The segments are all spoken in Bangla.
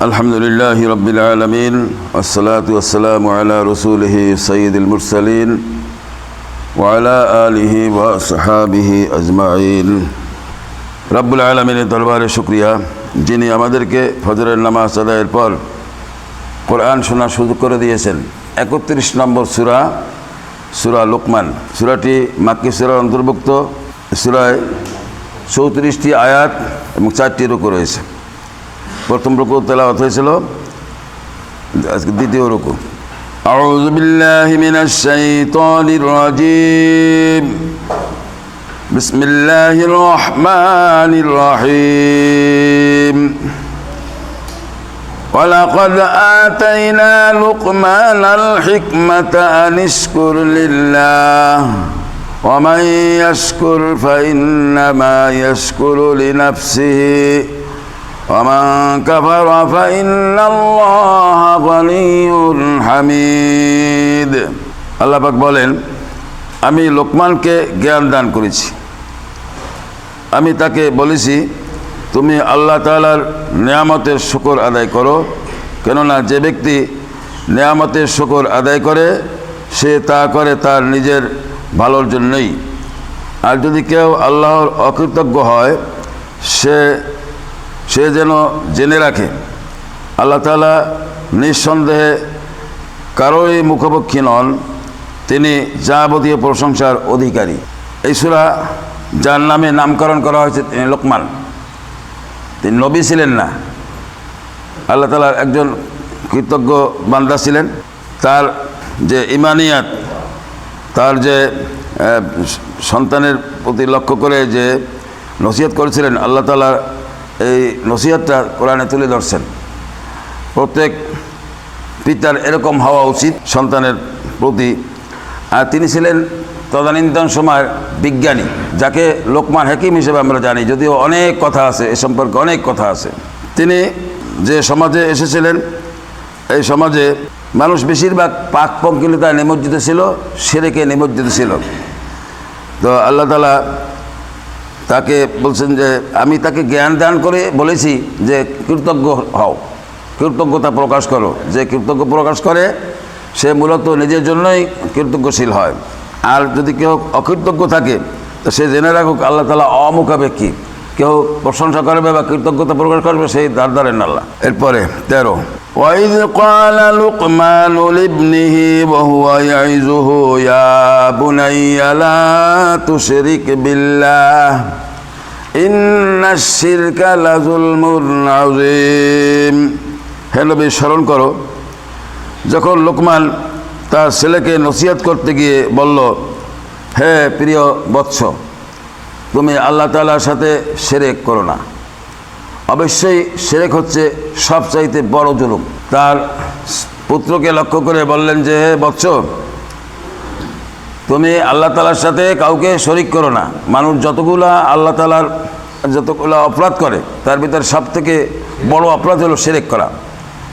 الحمد لله رب العالمين والصلاة والسلام على رسوله سيد المرسلين وعلى آله وصحابه أجمعين রব্বুল আলমিনের দরবারে শুক্রিয়া যিনি আমাদেরকে ফজরের নামাজ আদায়ের পর কোরআন শোনার সুযোগ করে দিয়েছেন একত্রিশ নম্বর সুরা সুরা লোকমান সুরাটি মাক্কি সুরার অন্তর্ভুক্ত সুরায় চৌত্রিশটি আয়াত এবং চারটি রুকু রয়েছে প্রথম রুকু তেলাওয়াত হয়েছিল আজকে দ্বিতীয় রুকু أعوذ بالله من الشيطان الرجيم بسم الله الرحمن الرحيم ولقد آتينا لقمان الحكمة أن اشكر لله ومن يشكر فإنما يشكر لنفسه ومن كفر فإن الله غني حميد আল্লাহ পাক বলেন আমি লোকমানকে জ্ঞান দান করেছি আমি তাকে বলেছি তুমি আল্লাহ তালার নিয়ামতের শুকর আদায় করো কেননা যে ব্যক্তি নিয়ামতের শুকর আদায় করে সে তা করে তার নিজের ভালোর জন্যই আর যদি কেউ আল্লাহর অকৃতজ্ঞ হয় সে সে যেন জেনে রাখে। আল্লাহ তালা নিঃসন্দেহে কারোরই মুখপক্ষী নন, তিনি যাবতীয় প্রশংসার অধিকারী। এই সুরা যার নামে নামকরণ করা হয়েছে তিনি লোকমান। তিনি নবী ছিলেন না। আল্লাহ তালার একজন কৃতজ্ঞ বান্দা ছিলেন। তার যে ইমানিয়াত, তার যে সন্তানের প্রতি লক্ষ্য করে যে নসিহত করেছিলেন, আল্লাহ তালার এই নসিহতটা কোরআনে তুলে ধরছেন। প্রত্যেক পিতার এরকম হওয়া উচিত সন্তানের প্রতি। আর তিনি ছিলেন তদানীন্তন সময়ের বিজ্ঞানী, যাকে লোকমান হাকিম হিসেবে আমরা জানি, যদিও অনেক কথা আছে, এ সম্পর্কে অনেক কথা আছে। তিনি যে সমাজে এসেছিলেন, এই সমাজে মানুষ বেশিরভাগ পাক পঙ্কিলতায় নিমজ্জিত ছিল, সেরেকে নিমজ্জিত ছিল। তো আল্লাহ তালা তাকে বলছেন যে, আমি তাকে জ্ঞান দান করে বলেছি যে, কৃতজ্ঞ হও। কৃতজ্ঞতা প্রকাশ করো। যে কৃতজ্ঞ প্রকাশ করে, সে মূলত নিজের জন্যই কৃতজ্ঞশীল হয়। আর যদি কেউ অকৃতজ্ঞ থাকে, তো সে জেনে রাখুক আল্লাহ তালা অমুখাপেক্ষী কেউ প্রশংসা করবে বা কৃতজ্ঞতা প্রকাশ করবে সেই দার দারেন আল্লাহ এরপরে তেরো وإذ قال لقمان لابنه وهو يعزه يا بني لا تشرك بالله إن الشرك لظلم عظيم হে নবী স্মরণ করো যখন লোকমান তার ছেলেকে নসিহত করতে গিয়ে বলল হে প্রিয় বৎস তুমি আল্লাহ তালার সাথে সেরেক করো না। অবশ্যই সেরেক হচ্ছে সবচাইতে বড় জুলুম। তার পুত্রকে লক্ষ্য করে বললেন যে, হে বৎস তুমি আল্লাহ তালার সাথে কাউকে শরিক করো না। মানুষ যতগুলা আল্লাহ তালার যতগুলো অপরাধ করে, তার ভিতরে সব থেকে বড় অপরাধ হলো সেরেক করা।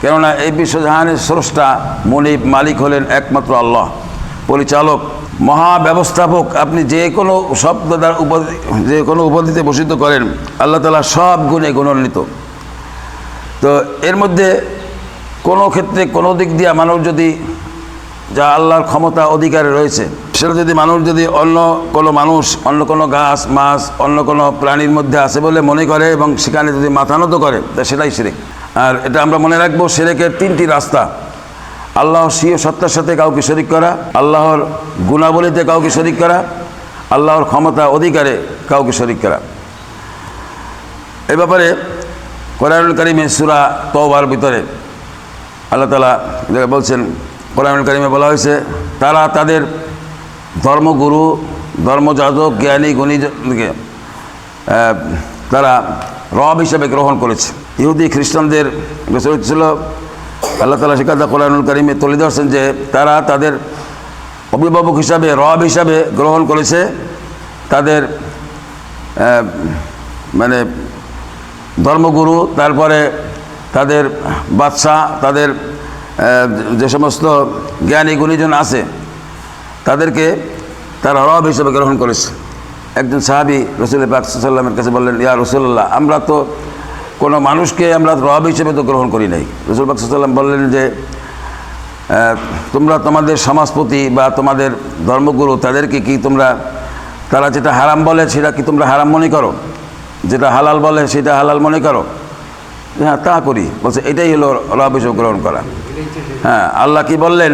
কেননা এই বিশ্বজাহানের স্রষ্টা মনিব মালিক হলেন একমাত্র আল্লাহ। পরিচালক মহা ব্যবস্থাপক আপনি যে কোনো শব্দ দ্বারা উপাধি যে কোনো উপাধিতে ভূষিত করেন, আল্লাহ তালা সব গুণে গুণান্বিত। তো এর মধ্যে কোনো ক্ষেত্রে কোনো দিক দিয়ে মানুষ যদি, যা আল্লাহর ক্ষমতা অধিকারে রয়েছে, সেটা যদি মানুষ যদি অন্য কোনো মানুষ, অন্য কোনো গাছ, মাছ, অন্য কোনো প্রাণীর মধ্যে আছে বলে মনে করে এবং সেখানে যদি মাথা নত করে, তা সেটাই সেরেক আর এটা আমরা মনে রাখব সেরেকের তিনটি রাস্তা। আল্লাহ স্বীয় সত্তার সাথে কাউকে শরিক করা, আল্লাহর গুণাবলীতে কাউকে শরিক করা, আল্লাহর ক্ষমতা অধিকারে কাউকে শরিক করা। এ ব্যাপারে কোরআনুল কারিমে সুরা তওবার ভিতরে আল্লাহ তালা যেটা বলছেন, কোরআনুল কারিমে বলা হয়েছে, তারা তাদের ধর্মগুরু, ধর্মযাজক, জ্ঞানী গুণীকে তারা রব হিসেবে গ্রহণ করেছে। ইহুদি, খ্রিস্টানদের চরিত্র ছিল আল্লাহ তালা শিকাদা কোরআনুল কারিমে তুলে ধরছেন যে তারা তাদের অভিভাবক হিসাবে, রব হিসাবে গ্রহণ করেছে। তাদের মানে ধর্মগুরু, তারপরে তাদের বাদশাহ, তাদের যে সমস্ত জ্ঞানী গুণীজন আছে, তাদেরকে তারা রব হিসেবে গ্রহণ করেছে। একজন সাহাবি রসুল পাক সাল্লামের কাছে বললেন, ইয়া রসুল্লাহ আমরা তো কোনো মানুষকে আমরা রব হিসেবে তো গ্রহণ করি নাই। রসুল বাকসাল্লাম বললেন যে তোমরা তোমাদের সমাজপতি বা তোমাদের ধর্মগুরু, তাদেরকে কি তোমরা, তারা যেটা হারাম বলে সেটা কি তোমরা হারাম মনে করো? যেটা হালাল বলে সেটা হালাল মনে করো? হ্যাঁ তা করি। বলছে, এটাই হলো রব হিসেবে গ্রহণ করা। হ্যাঁ আল্লাহ কি বললেন?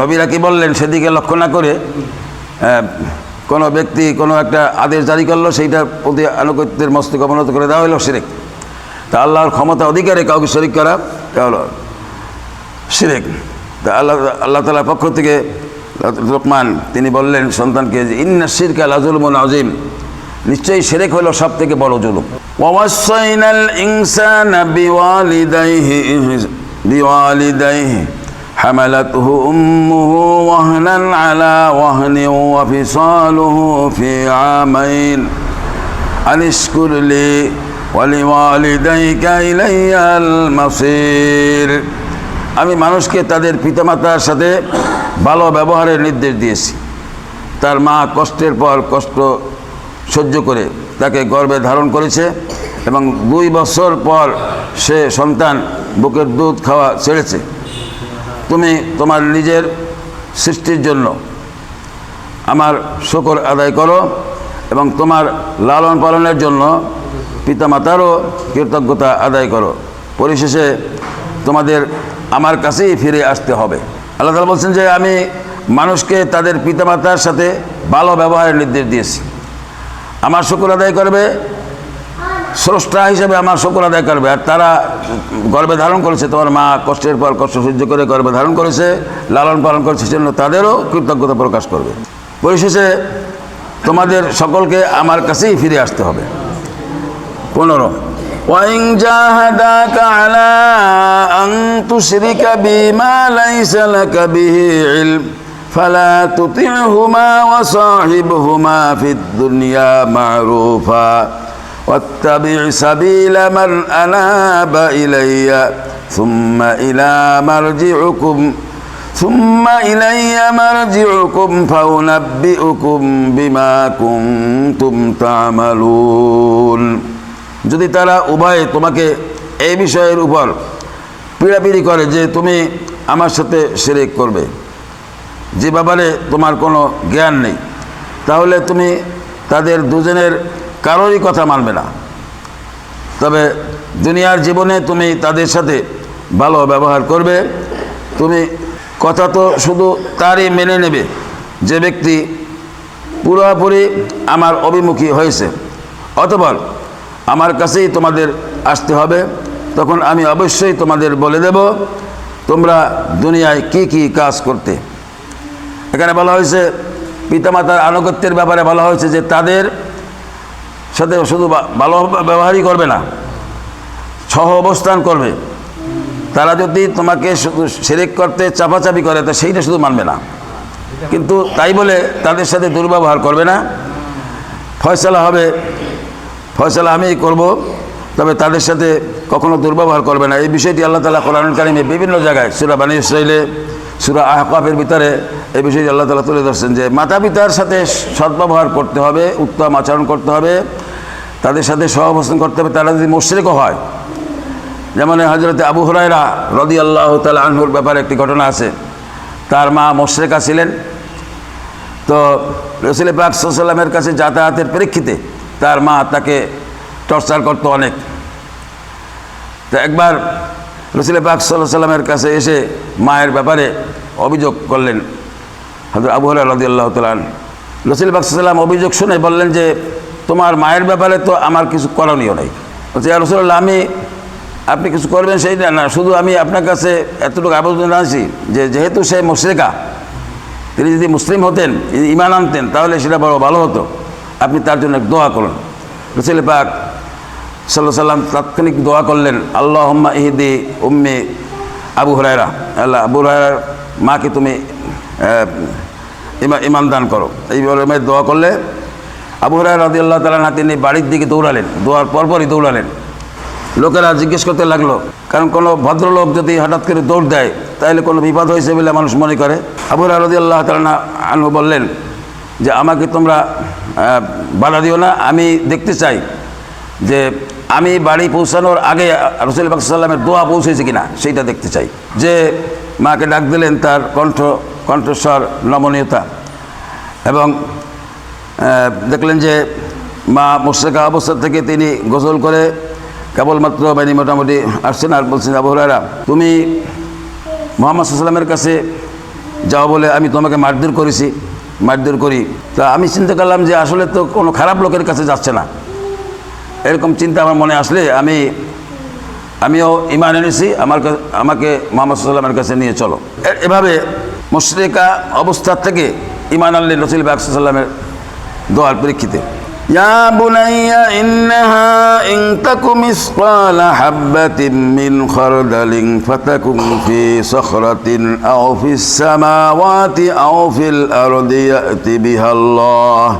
নবীরা কি বললেন? সেদিকে লক্ষ্য না করে কোনো ব্যক্তি কোনো একটা আদেশ জারি করল সেইটার প্রতি আনুগত্যের মস্তক অবনত করে দেওয়া হলো সিরেক তা আল্লাহর ক্ষমতা অধিকারে কাউকে শরিক করা, তা হলো সিরেক তা আল্লাহ আল্লাহ তালার পক্ষ থেকে লোকমান, তিনি বললেন সন্তানকে যে, ইন্না আজুল লাজুলমন আজিম নিশ্চয়ই সেরেক হলো সব থেকে বড় জুলুম। ওয়াসাইনাল ইনসানা বিওয়ালিদাইহি বিওয়ালিদাইহি। حملته أمه وهنا على وهن وفصاله في عامين أن اشكر لي ولوالديك إلي المصير আমি মানুষকে তাদের পিতামাতার সাথে ভালো ব্যবহারের নির্দেশ দিয়েছি তার মা কষ্টের পর কষ্ট সহ্য করে তাকে গর্ভে ধারণ করেছে এবং দুই বছর পর সে সন্তান বুকের দুধ খাওয়া ছেড়েছে তুমি তোমার নিজের সৃষ্টির জন্য আমার শকর আদায় করো এবং তোমার লালন পালনের জন্য পিতামাতারও কৃতজ্ঞতা আদায় করো। পরিশেষে তোমাদের আমার কাছেই ফিরে আসতে হবে। আল্লাহ তালা বলছেন যে, আমি মানুষকে তাদের পিতামাতার সাথে ভালো ব্যবহারের নির্দেশ দিয়েছি। আমার শুকুর আদায় করবে স্রষ্টা হিসেবে আমার শুকুর আদায় করবে আর তারা গর্বে ধারণ করেছে তোমার মা কষ্টের পর কষ্ট সহ্য করে গর্বে ধারণ করেছে লালন পালন করেছে সেজন্য তাদেরও কৃতজ্ঞতা প্রকাশ করবে পরিশেষে তোমাদের সকলকে আমার কাছেই ফিরে আসতে হবে পনেরো وإن جاهداك على أن تشرك بما ليس لك به علم فلا تطعهما وصاحبهما في الدنيا معروفا واتبع سبيل من أناب إلي ثم إلى مرجعكم ثم إلي مرجعكم فأنبئكم بما كنتم تعملون যদি তারা উভয়ে তোমাকে এই বিষয়ের উপর পিড়াপিড়ি করে যে তুমি আমার সাথে সেরেক করবে যে ব্যাপারে তোমার কোনো জ্ঞান নেই তাহলে তুমি তাদের দুজনের কারোরই কথা মানবে না। তবে দুনিয়ার জীবনে তুমি তাদের সাথে ভালো ব্যবহার করবে। তুমি কথা তো শুধু তারই মেনে নেবে। যে ব্যক্তি পুরোপুরি আমার অভিমুখী হয়েছে, অথবা আমার কাছেই তোমাদের আসতে হবে, তখন আমি অবশ্যই তোমাদের বলে দেব, তোমরা দুনিয়ায় কি কি কাজ করতে। এখানে বলা হয়েছে, পিতামাতার আনুগত্যের ব্যাপারে বলা হয়েছে যে তাদের সাথে শুধু ভালো ব্যবহারই করবে না, সহ অবস্থান করবে। তারা যদি তোমাকে শুধু সেরেক করতে চাপাচাপি করে, তা সেইটা শুধু মানবে না। কিন্তু তাই বলে তাদের সাথে দুর্ব্যবহার করবে না। ফয়সালা হবে, ফয়সালা আমিই করব, তবে তাদের সাথে কখনো দুর্ব্যবহার করবে না। এই বিষয়টি আল্লাহ তালা কোরআন কারিমে বিভিন্ন জায়গায়, সুরা বানী ইসরাইলে, সুরা আহকাফের ভিতরে এই বিষয়টি আল্লাহ তালা তুলে ধরছেন যে মাতা পিতার সাথে সদ্ব্যবহার করতে হবে, উত্তম আচরণ করতে হবে। তাদের সাথে সহাবস্থান করতে হবে, তারা যদি মুশ্রিকও হয়। যেমন হজরতে আবু হরাইরা রদি আল্লাহ তালা আনহুর ব্যাপারে একটি ঘটনা আছে। তার মা মোশরেকা ছিলেন। তো রসুল পাক সাল্লামের কাছে যাতায়াতের প্রেক্ষিতে তার মা তাকে টর্চার করতো অনেক। তো একবার রসুল পাক সাল্লাহ সাল্লামের কাছে এসে মায়ের ব্যাপারে অভিযোগ করলেন হয়তো আবু হরাই রদি আল্লাহ তালান রসুল পাক সাল্লাম অভিযোগ শুনে বললেন যে তোমার মায়ের ব্যাপারে তো আমার কিছু করণীয় নেই। বলছে রসুল্লাহ আমি, আপনি কিছু করবেন সেইটা না না, শুধু আমি আপনার কাছে এতটুকু আবেদন আছি যে যেহেতু সে মুশরেকা, তিনি যদি মুসলিম হতেন, যদি ইমান আনতেন, তাহলে সেটা বড় ভালো হতো। আপনি তার জন্য দোয়া করুন। রসুল পাক সাল্লাহ সাল্লাম তাৎক্ষণিক দোয়া করলেন আল্লাহ ইহিদি উম্মি আবু হরাইরা আল্লাহ, আবু হরাইরার মাকে তুমি ইমা ইমান দান করো। এই দোয়া করলে আবু হরাই রাদি আল্লাহ তালা তিনি বাড়ির দিকে দৌড়ালেন দোয়ার পরপরই দৌড়ালেন। লোকেরা জিজ্ঞেস করতে লাগল, কারণ কোনো ভদ্রলোক যদি হঠাৎ করে দৌড় দেয়, তাহলে কোনো বিপদ হয়েছে বলে মানুষ মনে করে। আবু রাদি আল্লাহ তালা আনহু বললেন যে, আমাকে তোমরা বাধা দিও না, আমি দেখতে চাই যে, আমি বাড়ি পৌঁছানোর আগে রসুল সাল্লামের দোয়া পৌঁছেছে কিনা, সেইটা দেখতে চাই। যে মাকে ডাক দিলেন তার কণ্ঠ, কণ্ঠস্বর নমনীয়তা এবং দেখলেন যে মা মোশেকা অবস্থা থেকে তিনি গোসল করে কেবলমাত্র বাণী মোটামুটি আসছেন আর বলছেন, আবু তুমি মোহাম্মদ সাল্লামের কাছে যাও বলে আমি তোমাকে মারধর করেছি, মারধর করি। তা আমি চিন্তা করলাম যে আসলে তো কোনো খারাপ লোকের কাছে যাচ্ছে না। এরকম চিন্তা আমার মনে আসলে আমি, আমিও ইমান এনেছি, আমার আমাকে মোহাম্মদ সাল্লামের কাছে নিয়ে চলো। এভাবে মুশরিকা অবস্থার থেকে ইমান আল্লি রসুল বাকসাল্লামের দোয়ার পরীক্ষিতে يا بني إنها إن تك مثقال حبة من خردل فتكن في صخرة أو في السماوات أو في الأرض يأت بها الله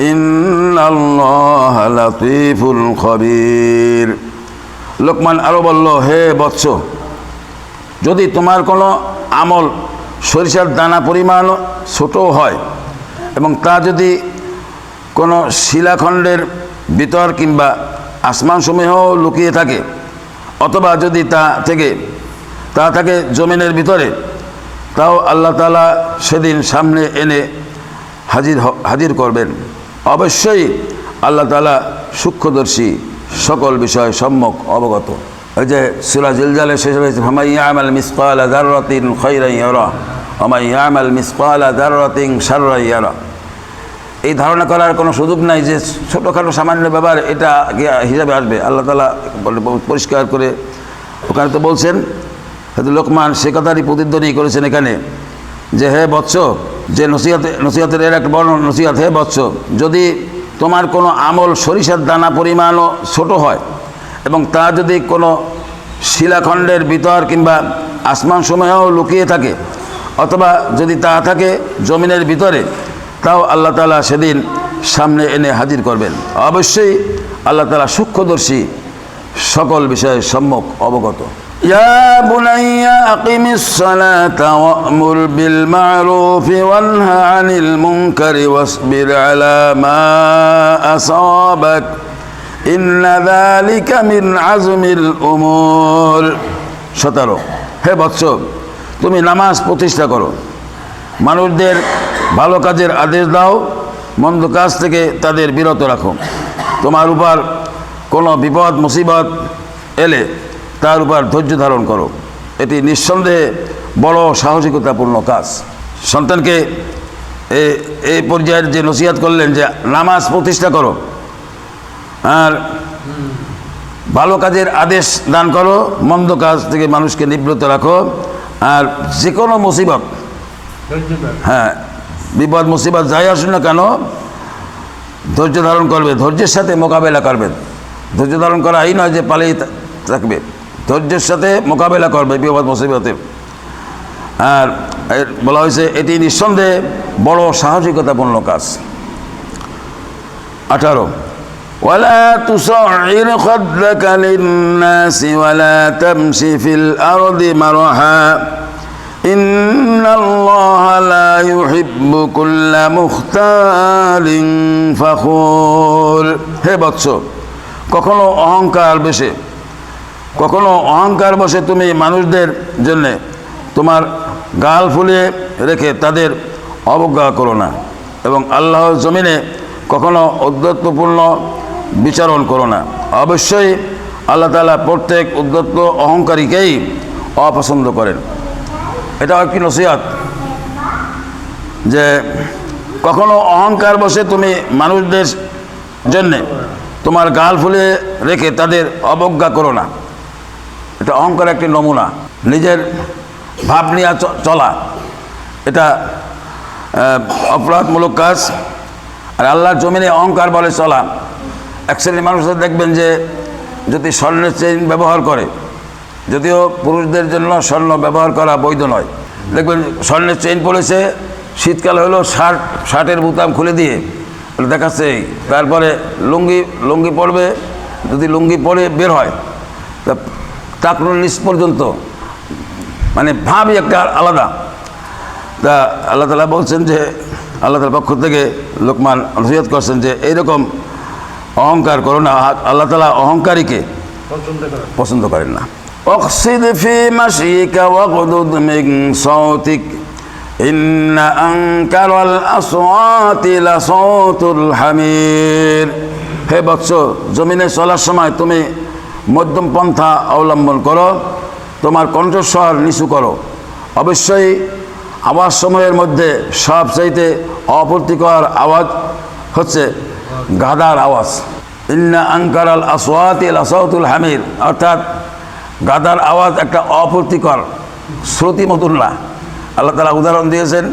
إن الله لطيف خبير লোকমান আরো বলল হে বৎস যদি তোমার কোনো আমল সরিষার দানা পরিমাণ ছোট হয় এবং তা যদি কোনো শিলাখণ্ডের ভিতর কিংবা আসমানসমূহ লুকিয়ে থাকে, অথবা যদি তা থেকে, তা থাকে জমিনের ভিতরে, তাও আল্লাহ তালা সেদিন সামনে এনে হাজির হাজির করবেন। অবশ্যই আল্লাহ তালা সূক্ষ্মদর্শী সকল বিষয় সম্যক অবগত। ওই যে সুরা জিলজালে শেষ হয়েছে হামাইয়ামাল মিসকাল দাররাতিন খৈরাইয়ারা আমাইয়ামাল মিসকাল দাররাতিন সাররাইয়ারা এই ধারণা করার কোনো সুযোগ নাই যে ছোটোখাটো সামান্য ব্যাপার এটা হিসাবে আসবে। আল্লাহ তালা পরিষ্কার করে ওখানে তো বলছেন হয়তো লোকমান সে কথারই প্রতিধ্বনি করেছেন এখানে যে, হে বৎস, যে নসিহতে, নসিহতের এর একটা বড় নসিহত, হে বৎস, যদি তোমার কোনো আমল সরিষার দানা পরিমাণও ছোট হয় এবং তা যদি কোনো শিলাখণ্ডের ভিতর কিংবা আসমান সময়েও লুকিয়ে থাকে, অথবা যদি তা থাকে জমিনের ভিতরে তাও আল্লাহ তালা সেদিন সামনে এনে হাজির করবেন অবশ্যই আল্লাহ তালা সূক্ষ্মদর্শী সকল বিষয়ে সম্যক অবগত يا بني أقم الصلاة وأمر بالمعروف وانه عن المنكر واصبر على ما أصابك إن ذلك من عزم الأمور সতেরো হে বৎস তুমি নামাজ প্রতিষ্ঠা করো মানুষদের ভালো কাজের আদেশ দাও মন্দ কাজ থেকে তাদের বিরত রাখো। তোমার উপর কোনো বিপদ মুসিবত এলে তার উপর ধৈর্য ধারণ করো। এটি নিঃসন্দেহে বড় সাহসিকতাপূর্ণ কাজ। সন্তানকে এ- এই পর্যায়ের যে নসিহাত করলেন যে নামাজ প্রতিষ্ঠা করো আর ভালো কাজের আদেশ দান করো মন্দ কাজ থেকে মানুষকে নিবৃত রাখো আর যে কোনো মুসিবত হ্যাঁ বিপদ মুসিবত যাই আসুন না কেন ধৈর্য ধারণ করবে ধৈর্যের সাথে মোকাবেলা করবেন ধৈর্য ধারণ করা এই নয় যে পালিয়ে থা- থাকবে ধৈর্যের সাথে মোকাবেলা করবে বিপদ মুসিবতে আর এর বলা হয়েছে এটি নিঃসন্দেহে বড় সাহসিকতাপূর্ণ কাজ আঠারো ولا تصعر خدك للناس ولا تمش في الأرض مرحا إن الله لا يحب كل مختال فخور হে বৎস কখনো অহংকার বেশে কখনো অহংকার বসে তুমি মানুষদের জন্যে তোমার গাল ফুলিয়ে রেখে তাদের অবজ্ঞা করো না এবং আল্লাহর জমিনে কখনো উদ্যত্তপূর্ণ বিচারণ করো না অবশ্যই আল্লাহ তালা প্রত্যেক উদ্যত্ত অহংকারীকেই অপছন্দ করেন এটাও একটি নসিহত? যে কখনো অহংকার বসে তুমি মানুষদের জন্যে তোমার গাল ফুলে রেখে তাদের অবজ্ঞা করো না। এটা অহংকার একটি নমুনা। নিজের ভাব নিয়ে চলা। এটা অপরাধমূলক কাজ। আর আল্লাহর জমিনে অহংকার বলে চলা। এক শ্রেণির মানুষদের দেখবেন যে যদি স্বর্ণের চেইন ব্যবহার করে যদিও পুরুষদের জন্য স্বর্ণ ব্যবহার করা বৈধ নয়। দেখবেন স্বর্ণের চেইন পড়েছে শীতকাল হলো শার্ট শার্টের বুতাম খুলে দিয়ে। দেখাচ্ছে তারপরে লুঙ্গি লুঙ্গি পড়বে যদি লুঙ্গি পরে বের হয় তা টাকনুর নিচ পর্যন্ত। মানে ভাবই একটা আলাদা। তা আল্লাহ তালা বলছেন যে আল্লাহ তালার পক্ষ থেকে লোকমান নসিহত করছেন যে এইরকম অহংকার করো না আল্লাহ তালা অহংকারীকে পছন্দ করেন না। অক্সিদ ফি মাসিকা ওয়াগদুদ মিন সাউতিক ইন্ন আনকারাল আসওয়াতি লাসাউতুল হামির হে বৎস, জমিনে চলার সময় তুমি মধ্যম পন্থা অবলম্বন করো, তোমার কণ্ঠস্বর নিচু করো। অবশ্যই আওয়াজ সময়ের মধ্যে সবচাইতে অপ্রীতিকর আওয়াজ হচ্ছে গাদার আওয়াজ। ইন্না আঙ্কারাল আসওয়াতিল আসাউতুল হামির, অর্থাৎ গাদার আওয়াজ একটা অপ্রীতিকর শ্রুতি মতুন না আল্লাহ তালা উদাহরণ দিয়েছেন,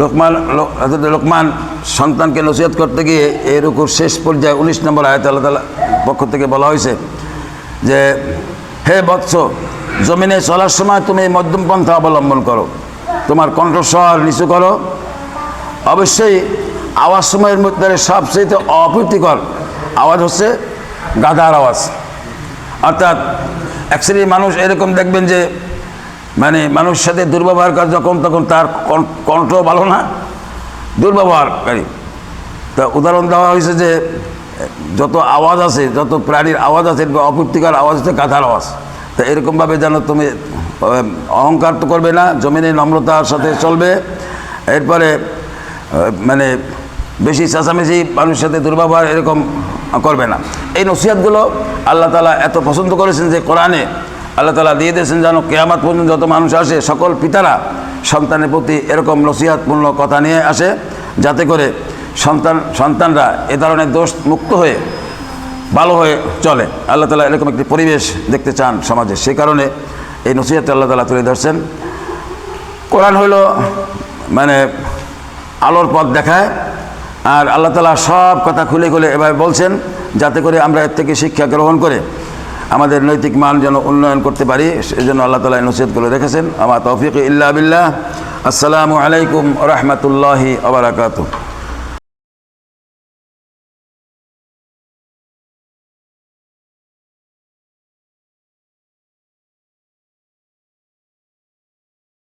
লোকমান লোকমান সন্তানকে নসিহত করতে গিয়ে এই রুকুর শেষ পর্যায়ে উনিশ নম্বর আয়ত আল্লাহ তালা পক্ষ থেকে বলা হয়েছে যে, হে বৎস, জমিনে চলার সময় তুমি মধ্যম পন্থা অবলম্বন করো। তোমার কণ্ঠস্বর নিচু করো। অবশ্যই আওয়াজ সময়ের মধ্যে সবচেয়ে অপ্রীতিকর আওয়াজ হচ্ছে গাধার আওয়াজ। অর্থাৎ এক শ্রেণির মানুষ এরকম দেখবেন যে মানে মানুষের সাথে দুর্ব্যবহার করে যখন তখন তার কণ্ঠ- ভালো না, দুর্ব্যবহারকারী। তা উদাহরণ দেওয়া হয়েছে যে, যত আওয়াজ আছে, যত প্রাণীর আওয়াজ আছে, এরকম অপ্রীতিকর আওয়াজ আছে গাধার আওয়াজ। তা এরকমভাবে যেন তুমি অহংকার তো করবে না, জমিনে নম্রতার সাথে চলবে। এরপরে মানে বেশি চেঁচামেচি মানুষের সাথে দুর্ব্যবহার এরকম করবে না। এই নসিহাতগুলো আল্লাহ তালা এত পছন্দ করেছেন যে কোরআনে আল্লাহ তালা দিয়ে দিয়েছেন যেন কেয়ামাত পর্যন্ত যত মানুষ আসে, সকল পিতারা সন্তানের প্রতি এরকম নসিহাতপূর্ণ কথা নিয়ে আসে, যাতে করে সন্তান, সন্তানরা এ ধরনের দোষ মুক্ত হয়ে, ভালো হয়ে চলে। আল্লাহ তালা এরকম একটি পরিবেশ দেখতে চান সমাজে। সেই কারণে এই নসিহত আল্লাহ তালা তুলে ধরছেন। কোরআন হইল মানে আলোর পথ দেখায় আর আল্লাহ তালা সব কথা খুলে খুলে এভাবে বলছেন যাতে করে আমরা এর থেকে শিক্ষা গ্রহণ করে আমাদের নৈতিক মান যেন উন্নয়ন করতে পারি, সেজন্য আল্লাহ তালা নসিহতগুলো রেখেছেন। আমার তৌফিক ইল্লা বিল্লাহ। আসসালামু আলাইকুম রহমতুল্লাহি আবরাকাতু